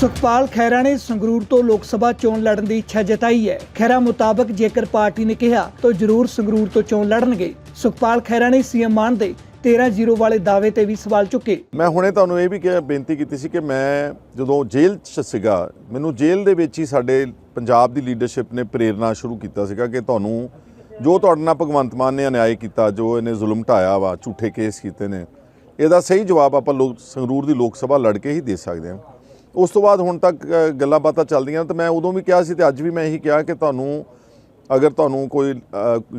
ਸੁਖਪਾਲ ਖਹਿਰਾ ਨੇ ਸੰਗਰੂਰ ਤੋਂ ਲੋਕ ਸਭਾ ਚੋਣ ਲੜਨ ਦੀ ਇੱਛਾ ਜਤਾਈ ਹੈ। ਖਹਿਰਾ ਮੁਤਾਬਕ ਜੇਕਰ ਪਾਰਟੀ ਨੇ ਕਿਹਾ, ਤਾਂ ਜ਼ਰੂਰ ਸੰਗਰੂਰ ਤੋਂ ਚੋਣ ਲੜਨਗੇ। ਸੁਖਪਾਲ ਖਹਿਰਾ ਨੇ ਸੀਐਮ ਮਾਨ ਦੇ 13-0 ਵਾਲੇ ਦਾਅਵੇ ਤੇ ਵੀ ਸਵਾਲ ਚੁੱਕੇ। ਮੈਂ ਹੁਣੇ ਤੁਹਾਨੂੰ ਇਹ ਵੀ ਕਿਹਾ, ਬੇਨਤੀ ਕੀਤੀ ਸੀ ਕਿ ਮੈਂ ਜਦੋਂ ਜੇਲ੍ਹ 'ਚ ਸੀਗਾ, ਮੈਨੂੰ ਜੇਲ੍ਹ ਦੇ ਵਿੱਚ ਹੀ ਸਾਡੇ ਪੰਜਾਬ ਦੀ ਲੀਡਰਸ਼ਿਪ ਨੇ ਪ੍ਰੇਰਣਾ ਸ਼ੁਰੂ ਕੀਤਾ ਸੀਗਾ ਕਿ ਤੁਹਾਨੂੰ ਜੋ ਤੁਹਾਡੇ ਨਾਲ ਭਗਵੰਤ ਮਾਨ ਨੇ ਅਨਿਆਏ ਕੀਤਾ, ਜੋ ਇਹਨੇ ਜ਼ੁਲਮ ਢਾਇਆ ਵਾ, ਝੂਠੇ ਕੇਸ ਕੀਤੇ ਨੇ, ਇਹਦਾ ਸਹੀ ਜਵਾਬ ਆਪਾਂ ਲੋਕ ਸੰਗਰੂਰ ਦੀ ਲੋਕ ਸਭਾ ਲੜ ਕੇ ਹੀ ਦੇ ਸਕਦੇ ਹਾਂ। ਉਸ ਤੋਂ ਬਾਅਦ ਹੁਣ ਤੱਕ ਗੱਲਾਂ ਬਾਤਾਂ ਚੱਲਦੀਆਂ ਤੇ ਮੈਂ ਉਦੋਂ ਵੀ ਕਿਹਾ ਸੀ ਤੇ ਅੱਜ ਵੀ ਮੈਂ ਇਹੀ ਕਿਹਾ ਕਿ ਤੁਹਾਨੂੰ ਅਗਰ ਤੁਹਾਨੂੰ ਕੋਈ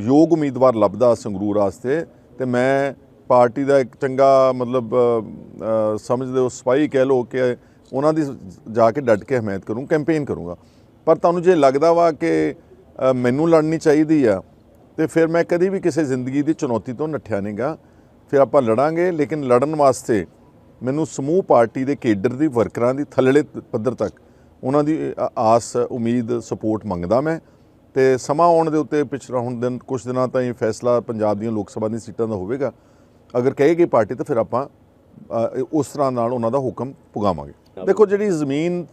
ਯੋਗ ਉਮੀਦਵਾਰ ਲੱਭਦਾ ਸੰਗਰੂਰ ਵਾਸਤੇ ਤੇ ਮੈਂ ਪਾਰਟੀ ਦਾ ਇੱਕ ਚੰਗਾ ਮਤਲਬ ਅ, ਅ, ਸਮਝਦੇ ਹੋ ਸਪਾਈ ਕਹਿ ਲੋ ਕਿ ਉਹਨਾਂ ਦੀ ਜਾ ਕੇ ਡਟ ਕੇ ਹਮਾਇਤ ਕਰੂੰ ਕੈਂਪੇਨ ਕਰੂੰਗਾ। ਪਰ ਤੁਹਾਨੂੰ ਜੇ ਲੱਗਦਾ ਵਾ ਕਿ ਮੈਨੂੰ ਲੜਨੀ ਚਾਹੀਦੀ ਆ ਤੇ ਫਿਰ ਮੈਂ ਕਦੀ ਵੀ ਕਿਸੇ ਜ਼ਿੰਦਗੀ ਦੀ ਚੁਣੌਤੀ ਤੋਂ ਨੱਠਿਆ ਨਹੀਂਗਾ ਫਿਰ ਆਪਾਂ ਲੜਾਂਗੇ ਲੇਕਿਨ ਲੜਨ ਵਾਸਤੇ ਮੈਨੂੰ ਸਮੂਹ ਪਾਰਟੀ ਦੇ ਕੇਡਰ ਦੀ ਵਰਕਰਾਂ ਦੀ ਥੱਲੜੇ ਪੱਧਰ ਤੱਕ ਉਹਨਾਂ ਦੀ ਆਸ ਉਮੀਦ ਸਪੋਰਟ ਮੰਗਦਾ ਮੈਂ ਤੇ ਸਮਾਂ ਆਉਣ ਦੇ ਉੱਤੇ ਪਿਛਲਾ ਹੁਣ ਦਿਨ ਕੁਝ ਦਿਨਾਂ ਤਾਈਂ ਫੈਸਲਾ ਪੰਜਾਬ ਦੀਆਂ ਲੋਕ ਸਭਾ ਦੀਆਂ ਸੀਟਾਂ ਦਾ ਹੋਵੇਗਾ। ਅਗਰ ਕਹੇਗੀ ਪਾਰਟੀ ਤਾਂ ਫਿਰ ਆਪਾਂ ਉਸ ਤਰ੍ਹਾਂ ਨਾਲ ਉਹਨਾਂ ਦਾ ਹੁਕਮ ਪੁਗਾਵਾਂਗੇ। ਦੇਖੋ ਜਿਹੜੀ ਜ਼ਮੀਨ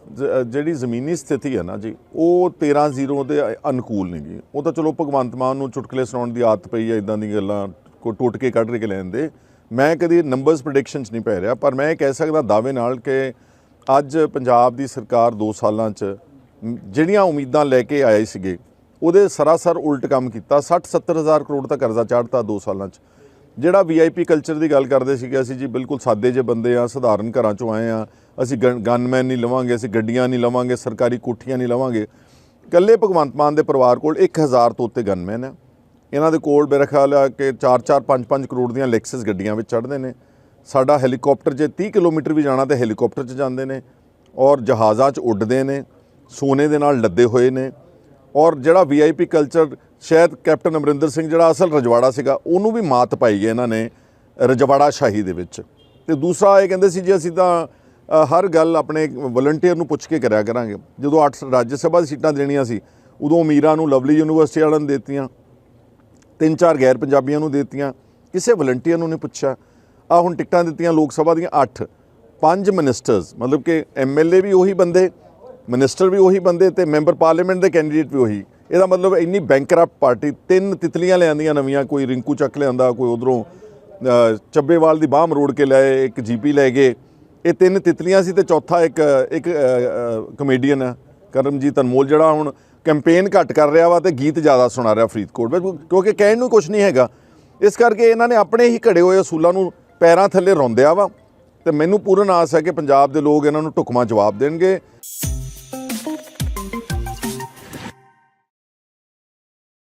ਜਿਹੜੀ ਜ਼ਮੀਨੀ ਸਥਿਤੀ ਹੈ ਨਾ ਜੀ ਉਹ 13-0 ਦੇ ਅਨੁਕੂਲ ਨਹੀਂ ਜੀ। ਉਹ ਤਾਂ ਚਲੋ ਭਗਵੰਤ ਮਾਨ ਨੂੰ ਚੁਟਕਲੇ ਸੁਣਾਉਣ ਦੀ ਆਦਤ ਪਈ ਹੈ ਇਦਾਂ ਦੀਆਂ ਗੱਲਾਂ ਕੋ ਟੁੱਟ ਕੇ ਕੱਢ ਕੇ ਲੈਣ ਦੇ। ਮੈਂ ਕਦੀ ਨੰਬਰਸ ਪ੍ਰੈਡਿਕਸ਼ਨਸ ਨਹੀਂ ਪੈ ਰਿਹਾ, ਪਰ ਮੈਂ ਇਹ ਕਹਿ ਸਕਦਾ ਦਾਅਵੇ ਨਾਲ ਕਿ ਅੱਜ ਪੰਜਾਬ ਦੀ ਸਰਕਾਰ 2 ਸਾਲਾਂ 'ਚ ਜਿਹੜੀਆਂ ਉਮੀਦਾਂ ਲੈ ਕੇ ਆਏ ਸੀਗੇ, ਉਹਦੇ ਸਰਾਸਰ ਉਲਟ ਕੰਮ ਕੀਤਾ। 60-70 ਹਜ਼ਾਰ ਕਰੋੜ ਦਾ ਕਰਜ਼ਾ ਚਾੜਤਾ 2 ਸਾਲਾਂ 'ਚ। ਜਿਹੜਾ ਵੀਆਈਪੀ ਕਲਚਰ ਦੀ ਗੱਲ ਕਰਦੇ ਸੀਗੇ, ਅਸੀਂ ਜੀ ਬਿਲਕੁਲ ਸਾਦੇ ਜੇ ਬੰਦੇ ਆ, ਸਧਾਰਨ ਘਰਾਂ ਚੋਂ ਆਏ ਆ। ਅਸੀਂ ਗਨਮੈਨ ਨਹੀਂ ਲਵਾਂਗੇ, ਅਸੀਂ ਗੱਡੀਆਂ ਨਹੀਂ ਲਵਾਂਗੇ, ਸਰਕਾਰੀ ਕੋਠੀਆਂ ਨਹੀਂ ਲਵਾਂਗੇ। ਇਕੱਲੇ ਭਗਵੰਤ ਮਾਨ ਦੇ ਪਰਿਵਾਰ ਕੋਲ 1000 ਤੋਂ ਉੱਤੇ ਗਨਮੈਨ ਆ। ਇਹਨਾਂ ਦੇ ਕੋਲ ਮੇਰੇ ਖਿਆਲ ਆ ਕਿ 4-4 5-5 ਕਰੋੜ ਦੀਆਂ ਲੈਕਸਸ ਗੱਡੀਆਂ ਵਿੱਚ ਚੜ੍ਹਦੇ ਨੇ। ਸਾਡਾ ਹੈਲੀਕਾਪਟਰ ਜੇ 30 ਕਿਲੋਮੀਟਰ ਵੀ ਜਾਣਾ ਤੇ ਹੈਲੀਕਾਪਟਰ 'ਚ ਜਾਂਦੇ ਨੇ ਔਰ ਜਹਾਜ਼ਾਂ 'ਚ ਉੱਡਦੇ ਨੇ, ਸੋਨੇ ਦੇ ਨਾਲ ਲੱਦੇ ਹੋਏ ਨੇ ਔਰ ਜਿਹੜਾ ਵੀਆਈਪੀ ਕਲਚਰ ਸ਼ਾਇਦ ਕੈਪਟਨ ਅਮਰਿੰਦਰ ਸਿੰਘ ਜਿਹੜਾ ਅਸਲ ਰਜਵਾੜਾ ਸੀਗਾ, ਉਹਨੂੰ ਵੀ ਮਾਤ ਪਾਈ ਹੈ ਇਹਨਾਂ ਨੇ ਰਜਵਾੜਾ ਸ਼ਾਹੀ ਦੇ ਵਿੱਚ। ਤੇ ਦੂਸਰਾ ਇਹ ਕਹਿੰਦੇ ਸੀ ਜੀ ਅਸੀਂ ਤਾਂ ਹਰ ਗੱਲ ਆਪਣੇ ਵਲੰਟੀਅਰ ਨੂੰ ਪੁੱਛ ਕੇ ਕਰਿਆ ਕਰਾਂਗੇ। ਜਦੋਂ 8 ਰਾਜ ਸਭਾ ਦੀ ਸੀਟਾਂ ਦੇਣੀਆਂ ਸੀ, ਉਦੋਂ ਅਮੀਰਾਂ ਨੂੰ ਲਵਲੀ ਯੂਨੀਵਰਸਿਟੀ ਵਾਲਿਆਂ ਨੇ ਦਿੱਤੀਆਂ। ਤਿੰਨ ਚਾਰ ਗੈਰ ਪੰਜਾਬੀਆਂ ਨੂੰ ਦਿੱਤੀਆਂ, ਕਿਸੇ ਵਲੰਟੀਅਰ ਨੂੰ ਨਹੀਂ ਪੁੱਛਿਆ। ਆ ਹੁਣ ਟਿਕਟਾਂ ਦਿੱਤੀਆਂ ਲੋਕ ਸਭਾ ਦੀਆਂ 8 ਪੰਜ ਮਿਨਿਸਟਰਸ ਮਤਲਬ ਕਿ ਐਮਐਲਏ ਵੀ ਉਹੀ ਬੰਦੇ ਮਿਨਿਸਟਰ ਵੀ ਉਹੀ ਬੰਦੇ ਤੇ ਮੈਂਬਰ ਪਾਰਲੀਮੈਂਟ ਦੇ ਕੈਂਡੀਡੇਟ ਵੀ ਉਹੀ। ਇਹਦਾ ਮਤਲਬ ਇੰਨੀ ਬੈਂਕਰਪਟ ਪਾਰਟੀ ਤਿੰਨ ਤਿਤਲੀਆਂ ਲਿਆਂਦੀਆਂ ਨਵੀਆਂ, ਕੋਈ ਰਿੰਕੂ ਚੱਕ ਲਿਆਂਦਾ, ਕੋਈ ਉਧਰੋਂ ਚੱਬੇਵਾਲ ਦੀ ਬਾਹਮ ਮਰੋੜ ਕੇ ਲਿਆਏ ਇੱਕ ਜੀਪੀ ਲੈ ਗਏ। ਇਹ ਤਿੰਨ ਤਿਤਲੀਆਂ ਸੀ ਤੇ ਚੌਥਾ ਇੱਕ ਇੱਕ ਕਮੇਡੀਅਨ ਆ। ਕਰਮਜੀਤ ਅਨਮੋਲ ਜਿਹੜਾ ਹੁਣ ਕੈਂਪੇਨ ਘੱਟ ਕਰ ਰਿਹਾ ਵਾ ਤੇ ਗੀਤ ਜ਼ਿਆਦਾ ਸੁਣਾ ਰਿਹਾ ਫਰੀਦਕੋਟ। ਵਿੱਚ ਕਿਉਂਕਿ ਕਹਿਣ ਨੂੰ ਕੁਝ ਨਹੀਂ ਹੈਗਾ। ਇਸ ਕਰਕੇ ਇਹਨਾਂ ਨੇ ਆਪਣੇ ਹੀ ਘੜੇ ਹੋਏ ਅਸੂਲਾਂ ਨੂੰ ਪੈਰਾਂ ਥੱਲੇ ਰੌਂਦਿਆ ਵਾ ਤੇ ਮੈਨੂੰ ਪੂਰਨ ਆਸ ਹੈ ਕਿ ਪੰਜਾਬ ਦੇ ਲੋਕ ਇਹਨਾਂ ਨੂੰ ਢੁਕਵਾਂ ਜਵਾਬ ਦੇਣਗੇ।